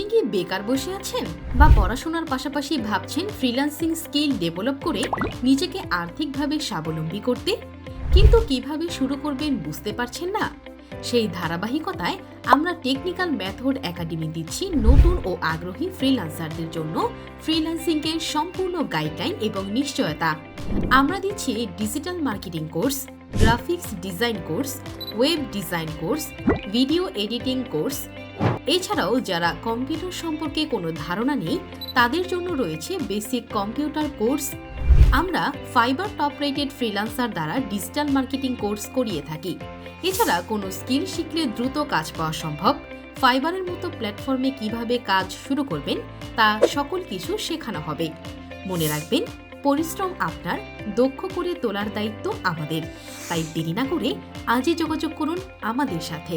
আপনি কি বেকার বসে আছেন? বা পড়াশোনার পাশাপাশি ভাবছেন ফ্রিল্যান্সিং স্কিল ডেভেলপ করে নিজেকে আর্থিকভাবে স্বাবলম্বী করতে? কিন্তু কীভাবে শুরু করবেন বুঝতে পারছেন না? সেই ধারাবাহিকতায় আমরা টেকনিক্যাল মেথড একাডেমি দিচ্ছি নতুন ও আগ্রহী ফ্রিল্যান্সারদের জন্য। ফ্রিল্যান্সিংয়ের সম্পূর্ণ গাইডলাইন এবং নিশ্চয়তা। আমরা দিচ্ছি digital marketing course graphics design course web design course video editing course এছাড়াও যারা কম্পিউটার সম্পর্কে কোনো ধারণা নেই, তাদের জন্য রয়েছে বেসিক কম্পিউটার কোর্স। আমরা ফাইবার টপ রেটেড ফ্রিল্যান্সার দ্বারা ডিজিটাল মার্কেটিং কোর্স করিয়ে থাকি। এছাড়া কোনো স্কিল শিখলে দ্রুত কাজ পাওয়া সম্ভব। ফাইবারের মতো প্ল্যাটফর্মে কীভাবে কাজ শুরু করবেন, তা সকল কিছু শেখানো হবে। মনে রাখবেন, পরিশ্রম আপনার, দক্ষ করে তোলার দায়িত্ব আমাদের। তাই দেরি না করে আজই যোগাযোগ করুন আমাদের সাথে।